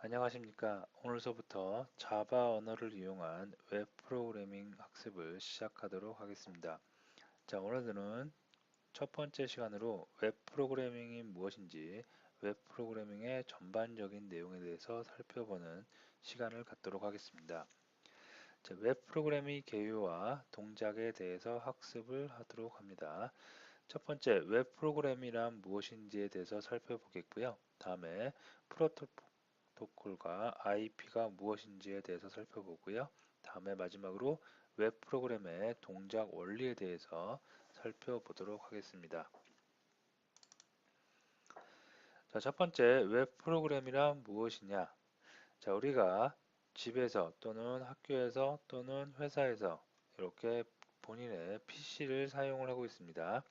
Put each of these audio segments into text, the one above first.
안녕하십니까. 오늘서부터 자바 언어를 이용한 웹 프로그래밍 학습을 시작하도록 하겠습니다. 자, 오늘은 첫 번째 시간으로 웹 프로그래밍이 무엇인지 웹 프로그래밍의 전반적인 내용에 대해서 살펴보는 시간을 갖도록 하겠습니다. 자, 웹 프로그래밍 개요와 동작에 대해서 학습을 하도록 합니다. 첫 번째, 웹 프로그램이란 무엇인지에 대해서 살펴보겠고요. 다음에 프로토콜 프로토콜과 IP가 무엇인지에 대해서 살펴보고요. 다음에 마지막으로 웹 프로그램의 동작 원리에 대해서 살펴보도록 하겠습니다. 자, 첫 번째 웹 프로그램이란 무엇이냐? 자, 우리가 집에서 또는 학교에서 또는 회사에서 이렇게 본인의 PC를 사용을 하고 있습니다.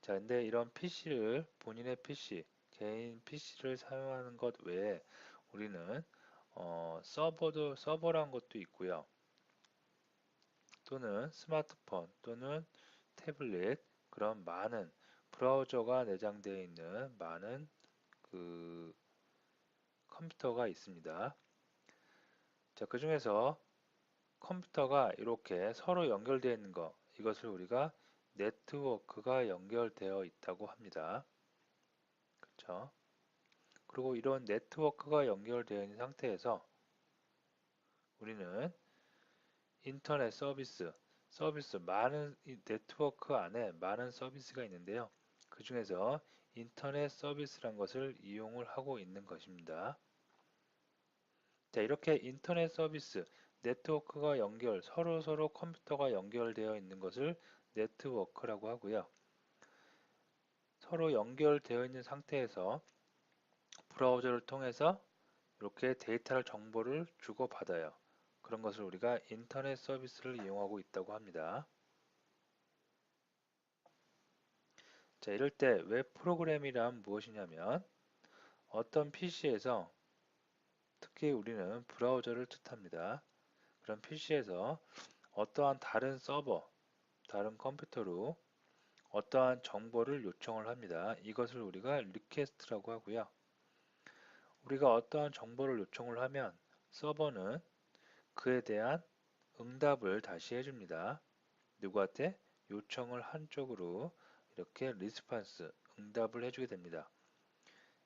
자, 근데 이런 PC를 본인의 PC, 개인 PC를 사용하는 것 외에 우리는 어, 서버도 서버란 것도 있고요. 또는 스마트폰 또는 태블릿 그런 많은 브라우저가 내장되어 있는 많은 그 컴퓨터가 있습니다. 자, 그 중에서 컴퓨터가 이렇게 서로 연결되어 있는 것 이것을 우리가 네트워크가 연결되어 있다고 합니다. 그렇죠? 그리고 이런 네트워크가 연결되어 있는 상태에서 우리는 인터넷 서비스, 서비스 많은 네트워크 안에 많은 서비스가 있는데요. 그 중에서 인터넷 서비스란 것을 이용을 하고 있는 것입니다. 자, 이렇게 인터넷 서비스, 네트워크가 연결, 서로 서로 컴퓨터가 연결되어 있는 것을 네트워크라고 하고요. 서로 연결되어 있는 상태에서 브라우저를 통해서 이렇게 데이터를 정보를 주고받아요. 그런 것을 우리가 인터넷 서비스를 이용하고 있다고 합니다. 자, 이럴 때 웹 프로그램이란 무엇이냐면 어떤 PC에서 특히 우리는 브라우저를 뜻합니다. 그런 PC에서 어떠한 다른 서버, 다른 컴퓨터로 어떠한 정보를 요청을 합니다. 이것을 우리가 리퀘스트라고 하고요. 우리가 어떠한 정보를 요청을 하면 서버는 그에 대한 응답을 다시 해줍니다. 누구한테? 요청을 한 쪽으로 이렇게 리스판스, 응답을 해주게 됩니다.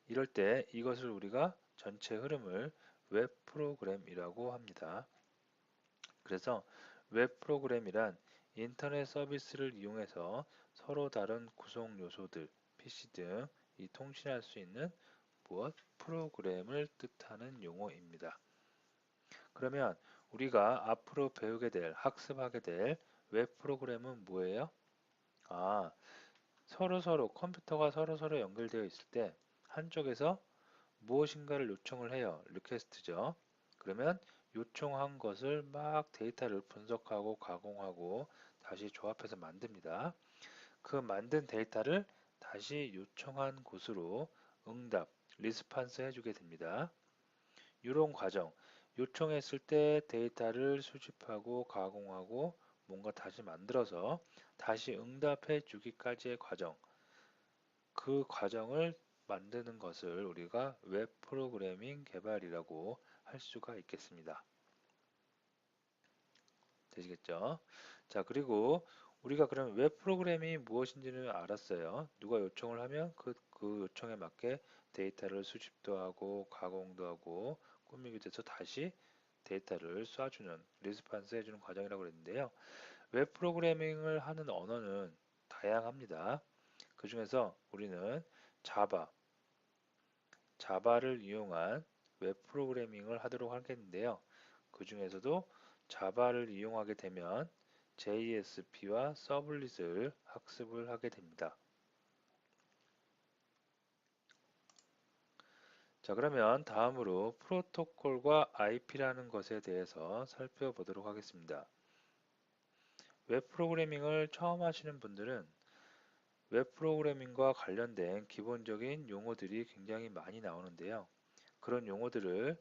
이럴 때 이것을 우리가 전체 흐름을 웹 프로그램이라고 합니다. 그래서 웹 프로그램이란 인터넷 서비스를 이용해서 서로 다른 구성 요소들, PC 등 이 통신할 수 있는 무엇? 프로그램을 뜻하는 용어입니다. 그러면 우리가 앞으로 배우게 될, 학습하게 될 웹 프로그램은 뭐예요? 아, 서로서로 컴퓨터가 서로서로 연결되어 있을 때 한쪽에서 무엇인가를 요청을 해요. 리퀘스트죠. 그러면 요청한 것을 막 데이터를 분석하고 가공하고 다시 조합해서 만듭니다. 그 만든 데이터를 다시 요청한 곳으로 응답, 리스판스 해주게 됩니다. 이런 과정, 요청했을 때 데이터를 수집하고 가공하고 뭔가 다시 만들어서 다시 응답해 주기까지의 과정, 그 과정을 만드는 것을 우리가 웹 프로그래밍 개발이라고 할 수가 있겠습니다. 되시겠죠? 자, 그리고 우리가 그럼 웹 프로그램이 무엇인지는 알았어요. 누가 요청을 하면 그, 그 요청에 맞게 데이터를 수집도 하고 가공도 하고 꾸미게 돼서 다시 데이터를 쏴주는 리스판스 해주는 과정이라고 그랬는데요. 웹 프로그래밍을 하는 언어는 다양합니다. 그 중에서 우리는 자바, 자바를 이용한 웹 프로그래밍을 하도록 하겠는데요. 그 중에서도 자바를 이용하게 되면 JSP와 서블릿을 학습을 하게 됩니다. 자 그러면 다음으로 프로토콜과 IP라는 것에 대해서 살펴보도록 하겠습니다. 웹 프로그래밍을 처음 하시는 분들은 웹 프로그래밍과 관련된 기본적인 용어들이 굉장히 많이 나오는데요. 그런 용어들을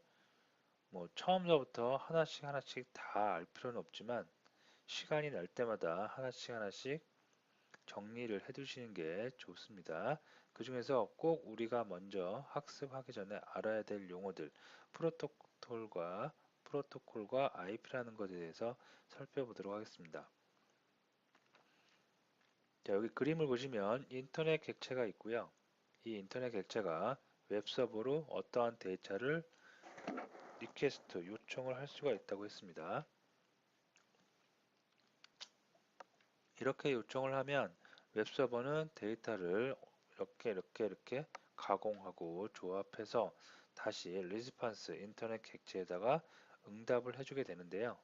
뭐 처음서부터 하나씩 하나씩 다 알 필요는 없지만 시간이 날 때마다 하나씩 하나씩 정리를 해 두시는 게 좋습니다. 그 중에서 꼭 우리가 먼저 학습하기 전에 알아야 될 용어들, 프로토콜과 프로토콜과 IP라는 것에 대해서 살펴보도록 하겠습니다. 자, 여기 그림을 보시면 인터넷 객체가 있고요. 이 인터넷 객체가 웹서버로 어떠한 데이터를 리퀘스트, 요청을 할 수가 있다고 했습니다. 이렇게 요청을 하면 웹서버는 데이터를 이렇게 이렇게 이렇게 가공하고 조합해서 다시 리스판스 인터넷 객체에다가 응답을 해주게 되는데요.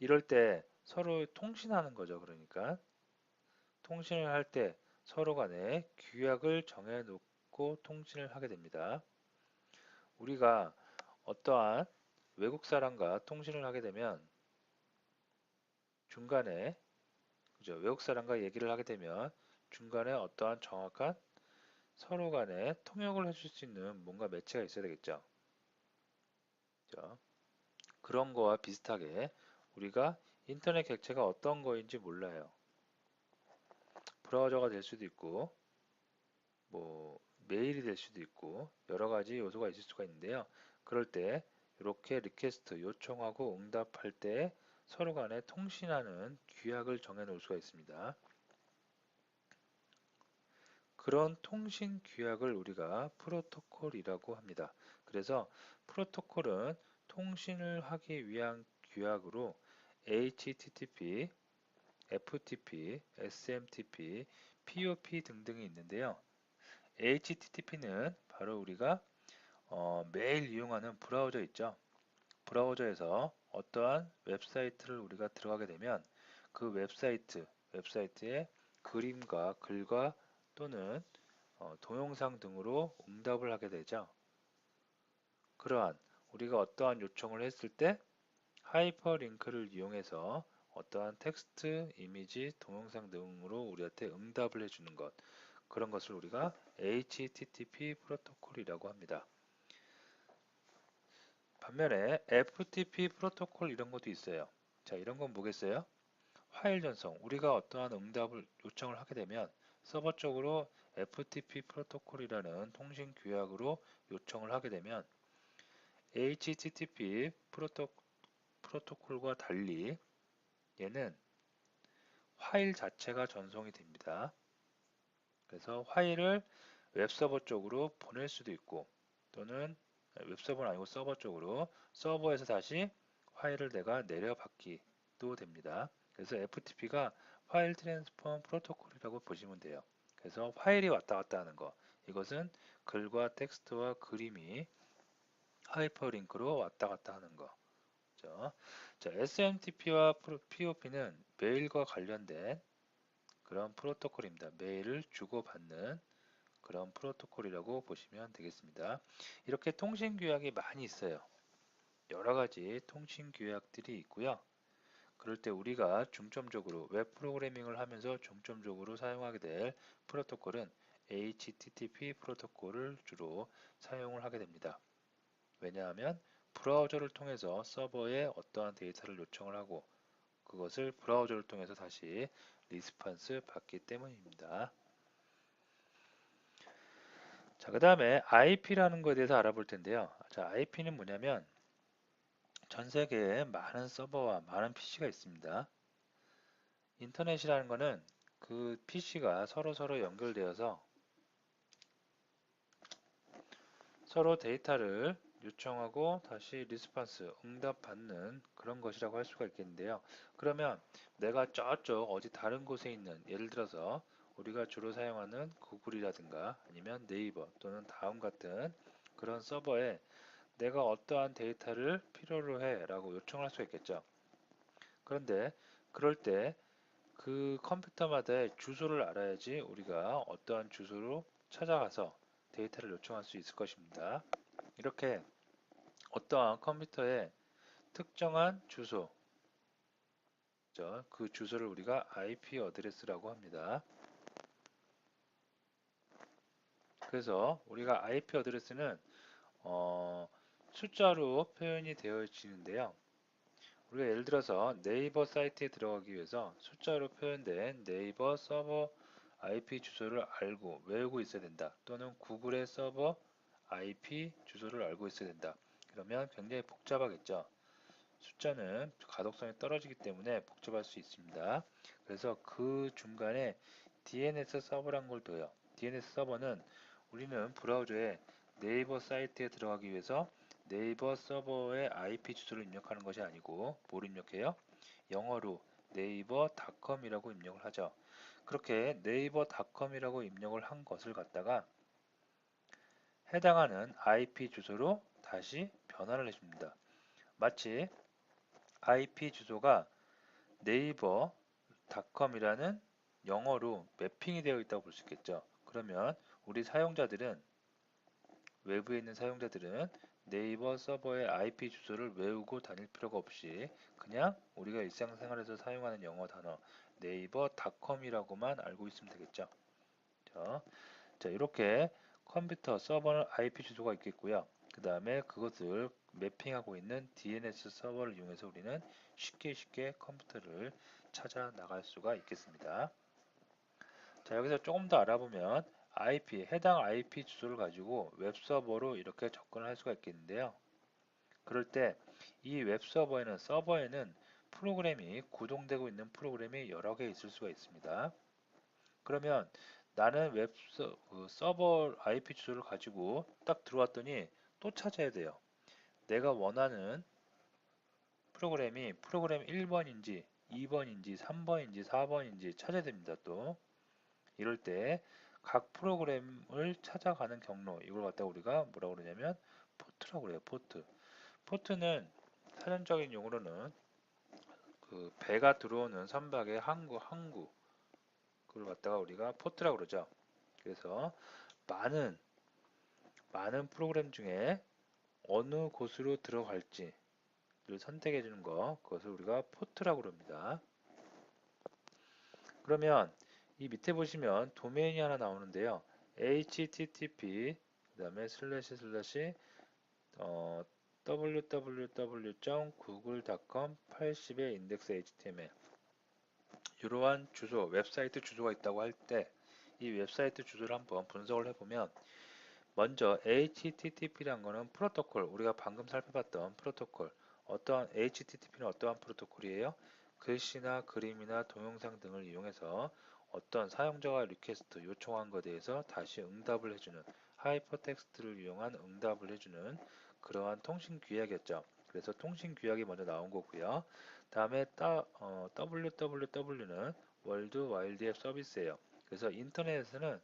이럴 때 서로 통신하는 거죠. 그러니까 통신을 할 때 서로 간에 규약을 정해놓고 통신을 하게 됩니다. 우리가 어떠한 외국 사람과 통신을 하게 되면 중간에 그죠? 외국 사람과 얘기를 하게 되면 중간에 어떠한 정확한 서로 간에 통역을 해줄 수 있는 뭔가 매체가 있어야 되겠죠. 그런 거와 비슷하게 우리가 인터넷 객체가 어떤 거인지 몰라요. 브라우저가 될 수도 있고 뭐 메일이 될 수도 있고 여러 가지 요소가 있을 수가 있는데요. 그럴 때 이렇게 리퀘스트 요청하고 응답할 때 서로 간에 통신하는 규약을 정해 놓을 수가 있습니다. 그런 통신 규약을 우리가 프로토콜이라고 합니다. 그래서 프로토콜은 통신을 하기 위한 규약으로 HTTP, FTP, SMTP, POP 등등이 있는데요. HTTP는 바로 우리가 어, 매일 이용하는 브라우저 있죠. 브라우저에서 어떠한 웹사이트를 우리가 들어가게 되면 그 웹사이트, 웹사이트에 그림과 글과 또는 어, 동영상 등으로 응답을 하게 되죠. 그러한 우리가 어떠한 요청을 했을 때 하이퍼링크를 이용해서 어떠한 텍스트, 이미지, 동영상 등으로 우리한테 응답을 해주는 것 그런 것을 우리가 HTTP 프로토콜이라고 합니다. 반면에 FTP 프로토콜 이런 것도 있어요. 자, 이런 건 뭐겠어요? 파일 전송. 우리가 어떠한 응답을 요청을 하게 되면 서버 쪽으로 FTP 프로토콜이라는 통신 규약으로 요청을 하게 되면 HTTP 프로토, 프로토콜과 달리 얘는 파일 자체가 전송이 됩니다. 그래서 파일을 웹서버 쪽으로 보낼 수도 있고 또는 웹서버는 아니고 서버 쪽으로 서버에서 다시 파일을 내가 내려받기도 됩니다. 그래서 FTP가 파일 트랜스포 프로토콜이라고 보시면 돼요. 그래서 파일이 왔다 갔다 하는 거 이것은 글과 텍스트와 그림이 하이퍼링크로 왔다 갔다 하는 거 죠. 자, SMTP와 POP는 메일과 관련된 그런 프로토콜입니다. 메일을 주고받는 그런 프로토콜이라고 보시면 되겠습니다. 이렇게 통신 규약이 많이 있어요. 여러 가지 통신 규약들이 있고요. 그럴 때 우리가 중점적으로 웹 프로그래밍을 하면서 중점적으로 사용하게 될 프로토콜은 HTTP 프로토콜을 주로 사용을 하게 됩니다. 왜냐하면 브라우저를 통해서 서버에 어떠한 데이터를 요청을 하고 그것을 브라우저를 통해서 다시 리스판스 받기 때문입니다. 자, 그 다음에 IP라는 것에 대해서 알아볼 텐데요. 자, IP는 뭐냐면 전 세계에 많은 서버와 많은 PC가 있습니다. 인터넷이라는 것은 그 PC가 서로 서로 연결되어서 서로 데이터를 요청하고 다시 리스판스 응답 받는 그런 것이라고 할 수가 있겠는데요. 그러면 내가 저쪽 어디 다른 곳에 있는 예를 들어서 우리가 주로 사용하는 구글이라든가 아니면 네이버 또는 다음 같은 그런 서버에 내가 어떠한 데이터를 필요로 해 라고 요청할 수 있겠죠. 그런데 그럴 때 그 컴퓨터마다의 주소를 알아야지 우리가 어떠한 주소로 찾아가서 데이터를 요청할 수 있을 것입니다. 이렇게 어떠한 컴퓨터에 특정한 주소 그 주소를 우리가 IP 어드레스라고 합니다. 그래서 우리가 IP 어드레스는 어, 숫자로 표현이 되어지는데요. 우리가 예를 들어서 네이버 사이트에 들어가기 위해서 숫자로 표현된 네이버 서버 IP 주소를 알고 외우고 있어야 된다. 또는 구글의 서버 IP 주소를 알고 있어야 된다. 그러면 굉장히 복잡하겠죠. 숫자는 가독성이 떨어지기 때문에 복잡할 수 있습니다. 그래서 그 중간에 DNS 서버란 걸 둬요. DNS 서버는 우리는 브라우저에 네이버 사이트에 들어가기 위해서 네이버 서버의 IP 주소를 입력하는 것이 아니고 뭘 입력해요? 영어로 네이버 닷컴이라고 입력을 하죠. 그렇게 네이버 닷컴이라고 입력을 한 것을 갖다가 해당하는 IP 주소로 다시 변화를 해줍니다. 마치 IP 주소가 네이버 닷컴이라는 영어로 매핑이 되어 있다고 볼 수 있겠죠. 그러면 우리 사용자들은 외부에 있는 사용자들은 네이버 서버의 IP 주소를 외우고 다닐 필요가 없이 그냥 우리가 일상생활에서 사용하는 영어 단어 네이버 닷컴이라고만 알고 있으면 되겠죠. 자, 자 이렇게 컴퓨터 서버는 IP 주소가 있겠고요. 그 다음에 그것을 매핑하고 있는 DNS 서버를 이용해서 우리는 쉽게 쉽게 컴퓨터를 찾아 나갈 수가 있겠습니다. 자 여기서 조금 더 알아보면 IP, 해당 IP 주소를 가지고 웹서버로 이렇게 접근을 할 수가 있겠는데요. 그럴 때 이 웹서버에는 서버에는 프로그램이 구동되고 있는 프로그램이 여러 개 있을 수가 있습니다. 그러면 나는 웹그 서버 IP 주소를 가지고 딱 들어왔더니 또 찾아야 돼요. 내가 원하는 프로그램이 프로그램 1번인지 2번인지 3번인지 4번인지 찾아야 됩니다. 또 이럴 때 각 프로그램을 찾아가는 경로 이걸 갖다 우리가 뭐라고 그러냐면 포트라고 그래요. 포트. 포트는 사전적인 용어로는 그 배가 들어오는 선박의 항구 항구 그걸 갖다가 우리가 포트라고 그러죠. 그래서 많은 많은 프로그램 중에 어느 곳으로 들어갈지를 선택해 주는 거 그것을 우리가 포트라고 그럽니다. 그러면 이 밑에 보시면 도메인이 하나 나오는데요. http 그 다음에 슬래시 슬래시 어, www.google.com 80의 인덱스 html 이러한 주소, 웹사이트 주소가 있다고 할 때 이 웹사이트 주소를 한번 분석을 해보면 먼저 HTTP란 거는 프로토콜, 우리가 방금 살펴봤던 프로토콜 어떠한 HTTP는 어떠한 프로토콜이에요? 글씨나 그림이나 동영상 등을 이용해서 어떤 사용자가 리퀘스트 요청한 것에 대해서 다시 응답을 해주는 하이퍼텍스트를 이용한 응답을 해주는 그러한 통신 규약이었죠. 그래서 통신 규약이 먼저 나온 거고요. 다음에 어, WWW는 월드 와일드 앱 서비스예요. 그래서 인터넷에서는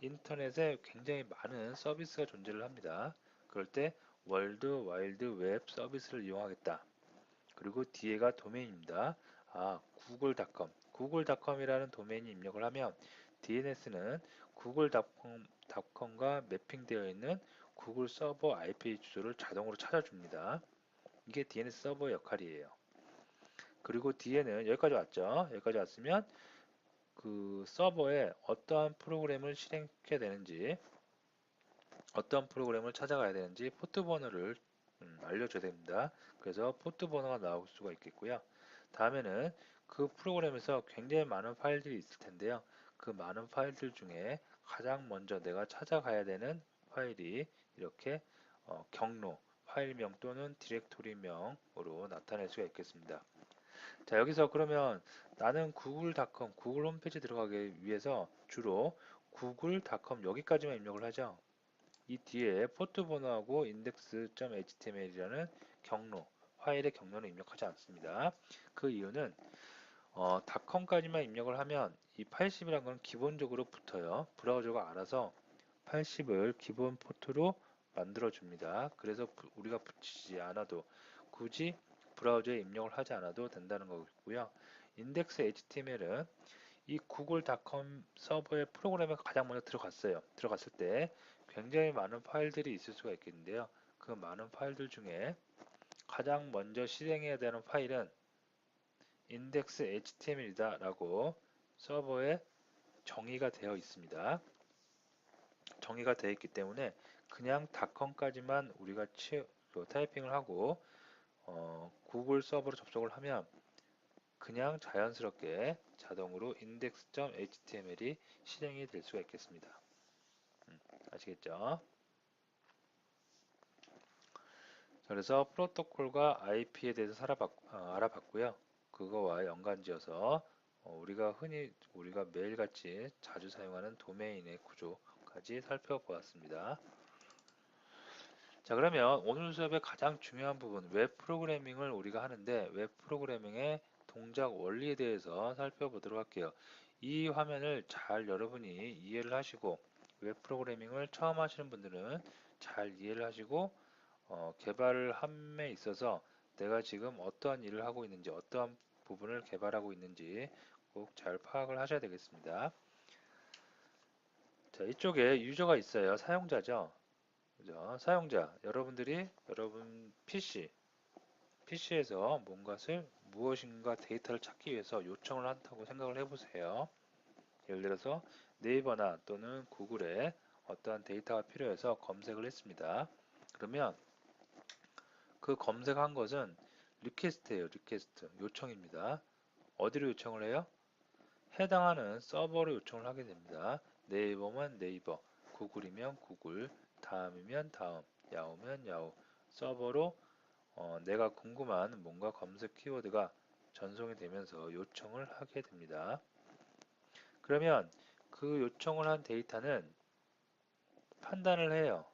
인터넷에 굉장히 많은 서비스가 존재를 합니다. 그럴 때 월드 와일드 웹 서비스를 이용하겠다. 그리고 뒤에가 도메인입니다. 아, 구글닷컴. 구글닷컴이라는 도메인이 입력을 하면 DNS는 구글닷컴과 매핑되어 있는 구글 서버 IP 주소를 자동으로 찾아줍니다. 이게 DNS 서버 역할이에요. 그리고 뒤에는 여기까지 왔죠. 여기까지 왔으면 그 서버에 어떠한 프로그램을 실행해야 되는지 어떤 프로그램을 찾아가야 되는지 포트 번호를 음, 알려줘야 됩니다. 그래서 포트 번호가 나올 수가 있겠고요. 다음에는 그 프로그램에서 굉장히 많은 파일들이 있을 텐데요. 그 많은 파일들 중에 가장 먼저 내가 찾아가야 되는 파일이 이렇게 어, 경로, 파일명 또는 디렉토리명으로 나타낼 수가 있겠습니다. 자 여기서 그러면 나는 구글닷컴 구글 홈페이지 들어가기 위해서 주로 구글닷컴 여기까지만 입력을 하죠. 이 뒤에 포트 번호하고 index.html이라는 경로 파일의 경로는 입력하지 않습니다. 그 이유는 어, 닷컴까지만 입력을 하면 이 80이라는 건 기본적으로 붙어요. 브라우저가 알아서 80을 기본 포트로 만들어 줍니다. 그래서 우리가 붙이지 않아도 굳이 브라우저에 입력을 하지 않아도 된다는 거고요. 인덱스 HTML은 이 구글닷컴 서버의 프로그램에 가장 먼저 들어갔어요. 들어갔을 때 굉장히 많은 파일들이 있을 수가 있겠는데요. 그 많은 파일들 중에 가장 먼저 실행해야 되는 파일은 인덱스 HTML이다 라고 서버에 정의가 되어 있습니다. 정의가 되어 있기 때문에 그냥 닷컴까지만 우리가 치, 그 타이핑을 하고 어, 구글 서버로 접속을 하면 그냥 자연스럽게 자동으로 index.html이 실행이 될 수가 있겠습니다. 음, 아시겠죠? 그래서 프로토콜과 IP에 대해서 살아봤, 어, 알아봤고요. 그거와 연관지어서 어, 우리가 흔히 우리가 매일같이 자주 사용하는 도메인의 구조까지 살펴보았습니다. 자 그러면 오늘 수업의 가장 중요한 부분 웹 프로그래밍을 우리가 하는데 웹 프로그래밍의 동작 원리에 대해서 살펴보도록 할게요. 이 화면을 잘 여러분이 이해를 하시고 웹 프로그래밍을 처음 하시는 분들은 잘 이해를 하시고 어, 개발을 함에 있어서 내가 지금 어떠한 일을 하고 있는지 어떠한 부분을 개발하고 있는지 꼭 잘 파악을 하셔야 되겠습니다. 자, 이쪽에 유저가 있어요. 사용자죠. 그죠? 사용자, 여러분들이 여러분 PC, PC에서 뭔가를 무엇인가 데이터를 찾기 위해서 요청을 한다고 생각을 해보세요. 예를 들어서 네이버나 또는 구글에 어떠한 데이터가 필요해서 검색을 했습니다. 그러면 그 검색한 것은 리퀘스트예요. 리퀘스트. 요청입니다. 어디로 요청을 해요? 해당하는 서버로 요청을 하게 됩니다. 네이버면 네이버, 구글이면 구글, 다음이면 다음, 야후면 야후 서버로 어, 내가 궁금한 뭔가 검색 키워드가 전송이 되면서 요청을 하게 됩니다. 그러면 그 요청을 한 데이터는 판단을 해요.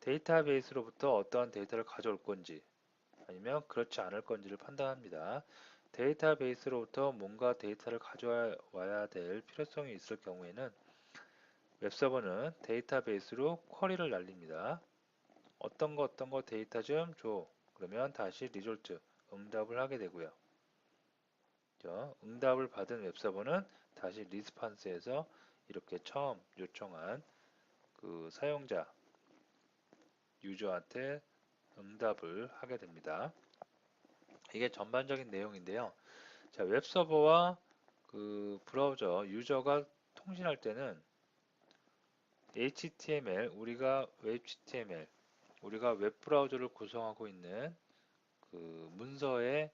데이터베이스로부터 어떠한 데이터를 가져올 건지 아니면 그렇지 않을 건지를 판단합니다. 데이터베이스로부터 뭔가 데이터를 가져와야 될 필요성이 있을 경우에는 웹서버는 데이터베이스로 쿼리를 날립니다. 어떤 거 어떤 거 데이터 좀 줘. 그러면 다시 리졸트 응답을 하게 되고요. 응답을 받은 웹서버는 다시 리스판스에서 이렇게 처음 요청한 그 사용자 유저한테 응답을 하게 됩니다. 이게 전반적인 내용인데요. 자, 웹서버와 그 브라우저 유저가 통신할 때는 HTML 우리가 HTML 우리가 웹 브라우저를 구성하고 있는 그 문서의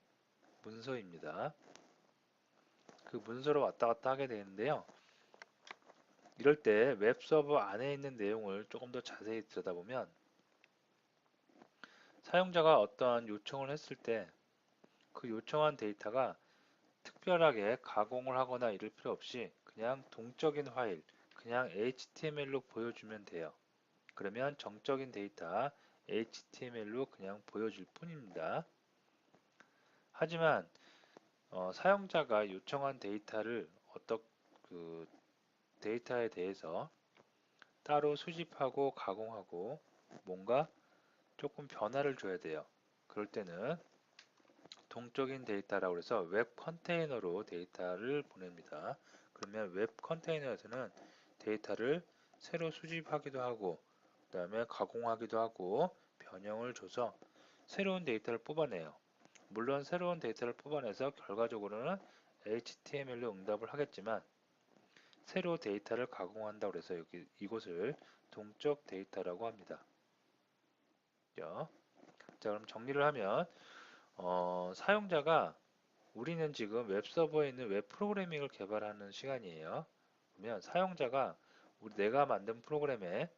문서입니다. 그 문서로 왔다 갔다 하게 되는데요. 이럴 때 웹서버 안에 있는 내용을 조금 더 자세히 들여다보면 사용자가 어떠한 요청을 했을 때 그 요청한 데이터가 특별하게 가공을 하거나 이럴 필요 없이 그냥 동적인 파일, 그냥 HTML로 보여주면 돼요. 그러면 정적인 데이터 HTML로 그냥 보여줄 뿐입니다. 하지만 어, 사용자가 요청한 데이터를 어떤 그 데이터에 대해서 따로 수집하고 가공하고 뭔가 조금 변화를 줘야 돼요. 그럴 때는 동적인 데이터라고 해서 웹 컨테이너로 데이터를 보냅니다. 그러면 웹 컨테이너에서는 데이터를 새로 수집하기도 하고 그 다음에 가공하기도 하고 변형을 줘서 새로운 데이터를 뽑아내요. 물론 새로운 데이터를 뽑아내서 결과적으로는 HTML로 응답을 하겠지만 새로 데이터를 가공한다고 해서 여기 이곳을 동적 데이터라고 합니다. 자, 그럼 정리를 하면 어, 사용자가 우리는 지금 웹서버에 있는 웹 프로그래밍을 개발하는 시간이에요. 그러면 사용자가 우리 내가 만든 프로그램에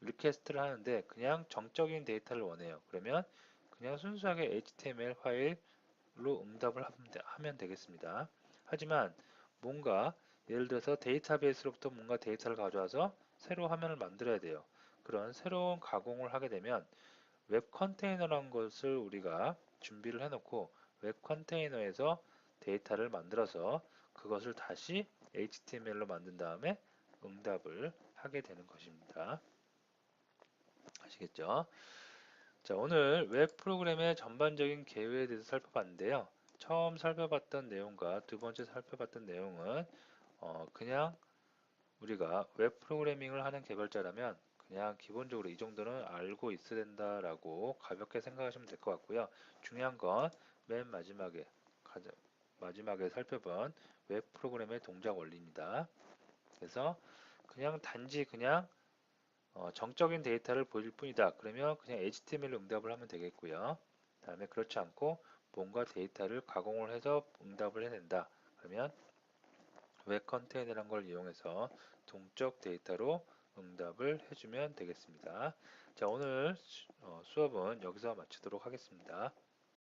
리퀘스트를 하는데 그냥 정적인 데이터를 원해요. 그러면 그냥 순수하게 HTML 파일로 응답을 하면 되겠습니다. 하지만 뭔가 예를 들어서 데이터베이스로부터 뭔가 데이터를 가져와서 새로 화면을 만들어야 돼요. 그런 새로운 가공을 하게 되면 웹 컨테이너라는 것을 우리가 준비를 해놓고 웹 컨테이너에서 데이터를 만들어서 그것을 다시 HTML로 만든 다음에 응답을 하게 되는 것입니다. 아시겠죠? 자, 오늘 웹 프로그램의 전반적인 개요에 대해서 살펴봤는데요. 처음 살펴봤던 내용과 두 번째 살펴봤던 내용은 어, 그냥 우리가 웹 프로그래밍을 하는 개발자라면 그냥 기본적으로 이 정도는 알고 있어야 된다라고 가볍게 생각하시면 될 것 같고요. 중요한 건 맨 마지막에 가장 마지막에 살펴본 웹 프로그램의 동작 원리입니다. 그래서 그냥 단지 그냥 어, 정적인 데이터를 보일 뿐이다. 그러면 그냥 HTML 응답을 하면 되겠고요. 다음에 그렇지 않고 뭔가 데이터를 가공을 해서 응답을 해낸다. 그러면 웹 컨테이너란 걸 이용해서 동적 데이터로 응답을 해주면 되겠습니다. 자, 오늘 수- 어, 수업은 여기서 마치도록 하겠습니다.